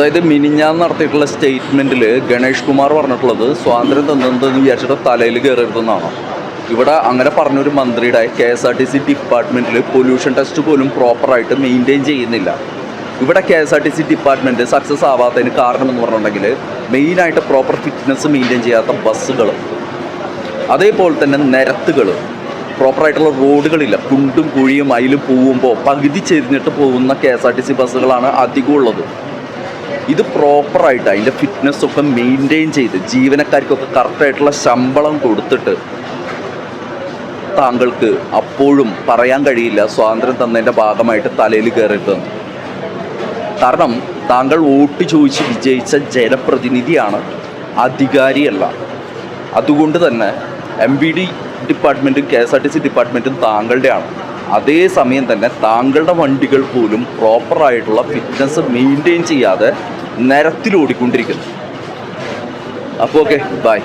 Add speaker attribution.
Speaker 1: അതായത് മിനിഞ്ഞാന്ന് നടത്തിയിട്ടുള്ള സ്റ്റേറ്റ്മെന്റിൽ ഗണേഷ് കുമാർ പറഞ്ഞിട്ടുള്ളത് സ്വാതന്ത്ര്യം തന്നതെന്ന് വിചാരിച്ചിട്ട് തലയിൽ കയറരുതെന്നാണ്? ഇവിടെ അങ്ങനെ പറഞ്ഞൊരു മന്ത്രിയുടെ K S R T C ഡിപ്പാർട്ട്മെന്റിൽ പൊല്യൂഷൻ ടെസ്റ്റ് പോലും പ്രോപ്പറായിട്ട് മെയിന്റെയിൻ ചെയ്യുന്നില്ല. ഇവിടെ K S R T C department success ആവാത്തതിന് കാരണം എന്ന് പറഞ്ഞിട്ടുണ്ടെങ്കിൽ മെയിനായിട്ട് പ്രോപ്പർ ഫിറ്റ്നസ് മെയിന്റെയിൻ ചെയ്യാത്ത ബസ്സുകൾ അതേപോലെ തന്നെ നിരത്തുകൾ പ്രോപ്പറായിട്ടുള്ള റോഡുകളില്ല. കുണ്ടും കുഴിയും അതിൽ പോകുമ്പോൾ പകുതി ചെരിഞ്ഞിട്ട് പോകുന്ന K S R T C ബസ്സുകളാണ് അധികം ഉള്ളത് ഇത് പ്രോപ്പറായിട്ട് അതിന്റെ ഫിറ്റ്നസ്സൊക്കെ മെയിന്റെയിൻ ചെയ്ത് ജീവനക്കാർക്കൊക്കെ കറക്റ്റായിട്ടുള്ള ശമ്പളം കൊടുത്തിട്ട് താങ്കൾക്ക് അപ്പോഴും പറയാൻ കഴിയില്ല സ്വാതന്ത്ര്യം തന്നതിന്റെ ഭാഗമായിട്ട് തലയിൽ കയറിയിട്ടെന്ന് കാരണം താങ്കൾ വോട്ട് ചോദിച്ച് വിജയിച്ച ജനപ്രതിനിധിയാണ് അധികാരിയല്ല. അതുകൊണ്ട് തന്നെ M B D ഡിപ്പാർട്ട്മെന്റും K S R T C ഡിപ്പാർട്ട്മെന്റും താങ്കളുടെയാണ്. അതേ സമയം തന്നെ താങ്കളുടെ വണ്ടികൾ പോലും പ്രോപ്പറായിട്ടുള്ള ഫിറ്റ്നസ് മെയിന്റെയിൻ ചെയ്യാതെ നിരത്തിലോടിക്കൊണ്ടിരിക്കുന്നു. അപ്പോൾ ഓക്കെ ബൈ